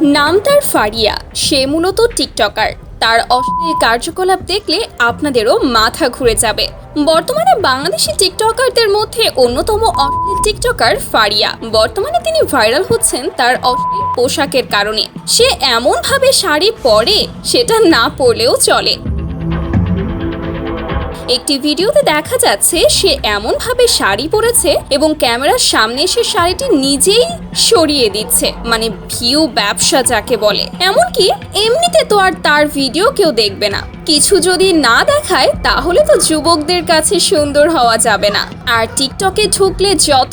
নাম তার ফারিয়া। সে মূলত টিকটকার। তার অশ্লীল কার্যকলাপ দেখলে আপনাদেরও মাথা ঘুরে যাবে। বর্তমানে বাংলাদেশি টিকটকারদের মধ্যে অন্যতম অশ্লীল টিকটকার ফারিয়া। বর্তমানে তিনি ভাইরাল হচ্ছেন তার অশ্লীল পোশাকের কারণে। সে এমনভাবে শাড়ি পরে সেটা না পরলেও চলে। একটি ভিডিওতে দেখা যাচ্ছে সে এমনভাবে শাড়ি পরেছে এবং ক্যামেরার সামনে সে শাড়িটি নিজেই সরিয়ে দিচ্ছে মানে ভিউ ব্যবসা যাকে বলে। এমনকি এমনিতে তো আর তার ভিডিও কেউ দেখবে না। কিছু যদি না দেখায়, তাহলে তো যুবকদের কাছে সুন্দর হওয়া যাবে না। আর টিকটকে ঢুকলে যত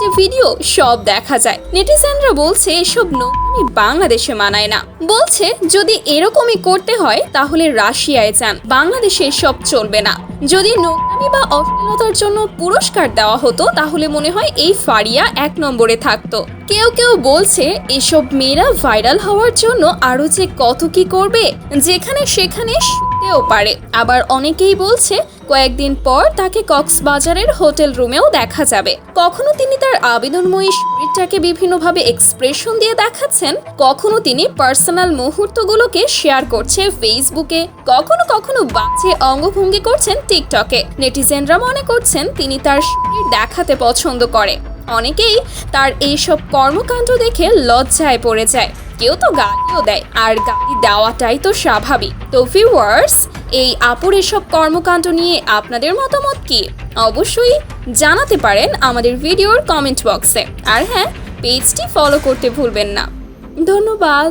আজে ভিডিও, সব দেখা যায়। নেটিজেনরা বলছে, এসব নোংরামি বাংলাদেশে মানায় না। বলছে, যদি এরকমই করতে হয়, তাহলে রাশিয়ায় যান। বাংলাদেশে এসব চলবে না। যদি নোংরামি বা অশ্লীলতার জন্য পুরস্কার দেওয়া হতো, তাহলে মনে হয় এই ফারিয়া এক নম্বরে থাকতো। কেউ কেউ বলছে, এসব মেয়েরা ভাইরাল হওয়ার জন্য আরও যে কত কি করবে, যেখানে সেখানে শুতেও পারে। আবার অনেকেই বলছে, কয়েকদিন পর তাকে কক্সবাজারের হোটেল রুমেও দেখা যাবে। কখনো তিনি তার আবেদনময়ী শরীরটাকে বিভিন্নভাবে এক্সপ্রেশন দিয়ে দেখাচ্ছেন? কখনো তিনি পার্সোনাল মুহূর্তগুলোকে শেয়ার করছে ফেসবুকে কখনো কখনো বাজে অঙ্গভঙ্গি করছেন টিকটকে নেটিজেনরা মনে করছেন তিনি তার শরীর দেখাতে পছন্দ করে। অনেকেই তার এইসব কর্মকাণ্ড দেখে লজ্জায় পড়ে যায়। কেউ তো গালিও দেয়, আর গালি দেওয়াটাই তো স্বাভাবিক। তো ভিউয়ার্স এই আপুর এসব কর্মকাণ্ড নিয়ে আপনাদের মতামত কি? অবশ্যই জানাতে পারেন আমাদের ভিডিওর কমেন্ট বক্সে আর হ্যাঁ পেজটি ফলো করতে ভুলবেন না। ধন্যবাদ।